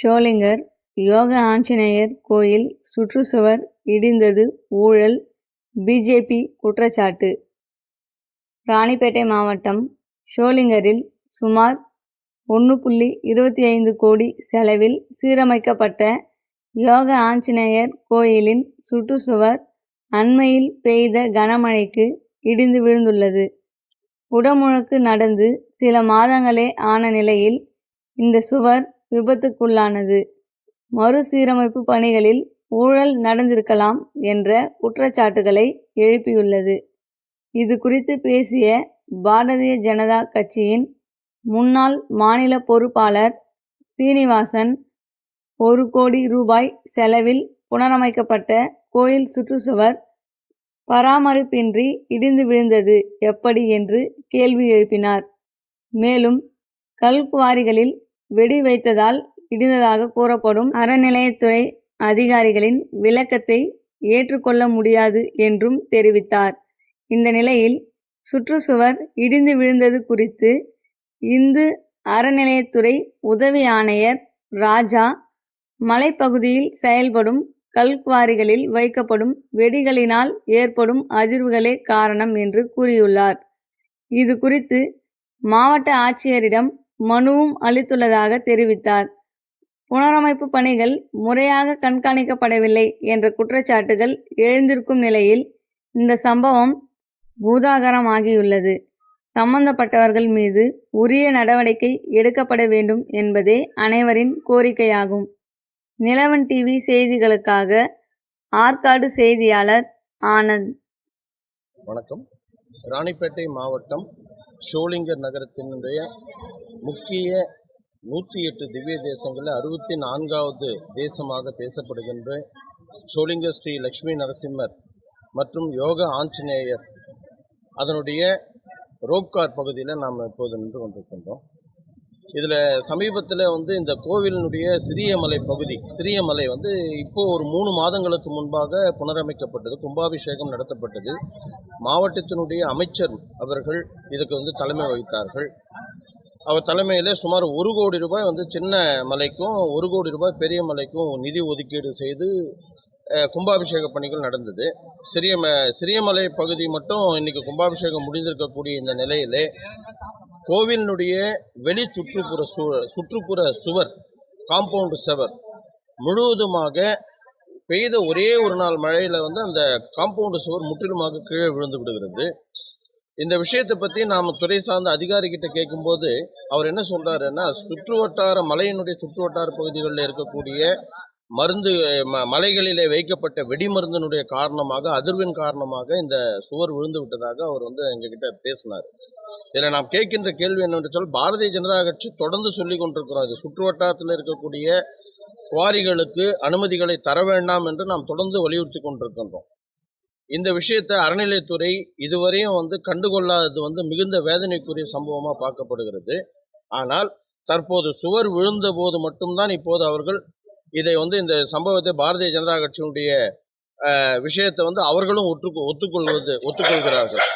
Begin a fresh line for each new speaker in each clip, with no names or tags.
ஷோலிங்கர் யோக ஆஞ்சநேயர் கோயில் சுற்றுச்சுவர் இடிந்தது ஊழல் பிஜேபி குற்றச்சாட்டு. ராணிப்பேட்டை மாவட்டம் ஷோலிங்கரில் சுமார் ஒன்று புள்ளி இருபத்தி ஐந்து கோடி செலவில் சீரமைக்கப்பட்ட யோக ஆஞ்சநேயர் கோயிலின் சுற்றுச்சுவர் அண்மையில் பெய்த கனமழைக்கு இடிந்து விழுந்துள்ளது. உடமுழக்கு நடந்து சில மாதங்களே ஆன நிலையில் இந்த சுவர் விபத்துக்குள்ளானது. மறுசீரமைப்பு பணிகளில் ஊழல் நடந்திருக்கலாம் என்ற குற்றச்சாட்டுகளை எழுப்பியுள்ளது. இது குறித்து பேசிய பாரதிய ஜனதா கட்சியின் முன்னாள் மாநில பொறுப்பாளர் சீனிவாசன் ஒரு கோடி ரூபாய் செலவில் புனரமைக்கப்பட்ட கோயில் சுற்றுச்சுவர் பராமரிப்பின்றி இடிந்து விழுந்தது எப்படி என்று கேள்வி எழுப்பினார். மேலும் கல்குவாரிகளில் வெடி வைத்ததால் இடிந்ததாக கூறப்படும் அறநிலையத்துறை அதிகாரிகளின் விளக்கத்தை ஏற்றுக்கொள்ள முடியாது என்றும் தெரிவித்தார். இந்த நிலையில் சுற்றுச்சுவர் இடிந்து விழுந்தது குறித்து இந்து அறநிலையத்துறை உதவி ஆணையர் ராஜா மலைப்பகுதியில் செயல்படும் கல்குவாரிகளில் வைக்கப்படும் வெடிகளினால் ஏற்படும் அதிர்வுகளே காரணம் என்று கூறியுள்ளார். இது குறித்து மாவட்ட ஆட்சியரிடம் மனுவும் அளித்துள்ளதாக தெரிவித்தார். புனரமைப்பு பணிகள் முறையாக கண்காணிக்கப்படவில்லை என்ற குற்றச்சாட்டுகள் எழுந்திருக்கும் நிலையில் இந்த சம்பவம் பூதாகரமாகியுள்ளது. சம்பந்தப்பட்டவர்கள் மீது உரிய நடவடிக்கை எடுக்கப்பட வேண்டும் என்பதே அனைவரின் கோரிக்கையாகும். நிலவன் டிவி செய்திகளுக்காக ஆற்காடு செய்தியாளர் ஆனந்த்.
வணக்கம். ராணிப்பேட்டை மாவட்டம் ஷோலிங்கர் நகரத்தினுடைய முக்கிய நூற்றி எட்டு திவ்ய தேசங்களில் அறுபத்தி நான்காவது தேசமாக பேசப்படுகின்ற சோழிங்க ஸ்ரீ லக்ஷ்மி நரசிம்மர் மற்றும் யோக ஆஞ்சநேயர் அதனுடைய ரோப்கார் பகுதியில் நாம் இப்போது நின்று கொண்டிருக்கின்றோம். இதில் சமீபத்தில் வந்து இந்த கோவிலினுடைய சிறிய மலை பகுதி சிறிய மலை வந்து இப்போது ஒரு மூணு மாதங்களுக்கு முன்பாக புனரமைக்கப்பட்டது கும்பாபிஷேகம் நடத்தப்பட்டது. மாவட்டத்தினுடைய அமைச்சர் அவர்கள் இதுக்கு வந்து தலைமை வகித்தார்கள். அவர் தலைமையில் சுமார் ஒரு கோடி ரூபாய் வந்து சின்ன மலைக்கும் ஒரு கோடி ரூபாய் பெரிய மலைக்கும் நிதி ஒதுக்கீடு செய்து கும்பாபிஷேக பணிகள் நடந்தது. சிறிய ம சிறியமலை பகுதி மட்டும் இன்றைக்கி கும்பாபிஷேகம் முடிந்திருக்கக்கூடிய இந்த நிலையிலே கோவிலினுடைய வெளி சுற்றுப்புற சு சுற்றுப்புற சுவர் காம்பவுண்டு சுவர் முழுவதுமாக பெய்த ஒரே ஒரு நாள் மழையில் வந்து அந்த காம்பவுண்டு சுவர் முற்றிலுமாக கீழே விழுந்து விடுகிறது. இந்த விஷயத்தை பற்றி நாம் துறை சார்ந்த அதிகாரிகிட்ட கேட்கும்போது அவர் என்ன சொல்கிறாருன்னா சுற்று வட்டார மலையினுடைய சுற்று வட்டார பகுதிகளில் இருக்கக்கூடிய மருந்து ம- மலைகளிலே வைக்கப்பட்ட வெடிமருந்தினுடைய காரணமாக அதிர்வின் காரணமாக இந்த சுவர் விழுந்து விட்டதாக அவர் வந்து எங்ககிட்ட பேசினார். இதில் நாம் கேட்கின்ற கேள்வி என்னவென்று சொல் பாரதிய ஜனதா கட்சி தொடர்ந்து சொல்லி கொண்டிருக்கிறோம் இது சுற்று வட்டாரத்தில் இருக்கக்கூடிய குவாரிகளுக்கு அனுமதிகளை தர வேண்டாம் என்று நாம் தொடர்ந்து வலியுறுத்தி கொண்டிருக்கின்றோம். இந்த விஷயத்தை அறநிலைத்துறை இதுவரையும் வந்து கண்டுகொள்ளாதது வந்து மிகுந்த வேதனைக்குரிய சம்பவமாக பார்க்கப்படுகிறது. ஆனால் தற்போது சுவர் விழுந்த போது மட்டும்தான் இப்போது அவர்கள் இதை வந்து இந்த சம்பவத்தை பாரதிய ஜனதா கட்சியினுடைய விஷயத்தை வந்து அவர்களும் ஒற்று ஒத்துக்கொள்வது ஒத்துக்கொள்கிறார்கள்.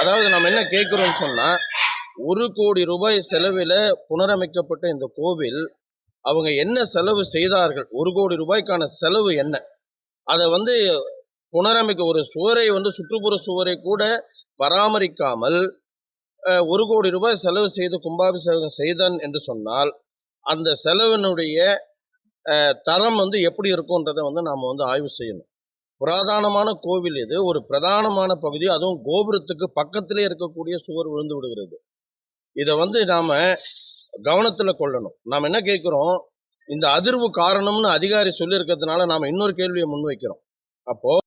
அதாவது நம்ம என்ன கேட்குறோம்னு சொன்னால் ஒரு கோடி ரூபாய் செலவில் புனரமைக்கப்பட்ட இந்த கோவில் அவங்க என்ன செலவு செய்தார்கள்? ஒரு கோடி ரூபாய்க்கான செலவு என்ன? அதை வந்து புனரமைக்க ஒரு சுவரை வந்து சுற்றுப்புற சுவரை கூட பராமரிக்காமல் ஒரு கோடி ரூபாய் செலவு செய்து கும்பாபிஷேகம் செய்தான் என்று சொன்னால் அந்த செலவினுடைய தரம் வந்து எப்படி இருக்கும்ன்றதை வந்து நாம் வந்து ஆய்வு செய்யணும். புராதானமான கோவில் இது ஒரு பிரதானமான பகுதி அதுவும் கோபுரத்துக்கு பக்கத்திலே இருக்கக்கூடிய சுவர் விழுந்து விடுகிறது. இதை வந்து நாம் கவனத்தில் கொள்ளணும். நாம் என்ன கேட்குறோம்? இந்த அதிர்வு காரணம்னு அதிகாரி சொல்லியிருக்கிறதுனால நாம் இன்னொரு கேள்வியை முன்வைக்கிறோம். அப்போது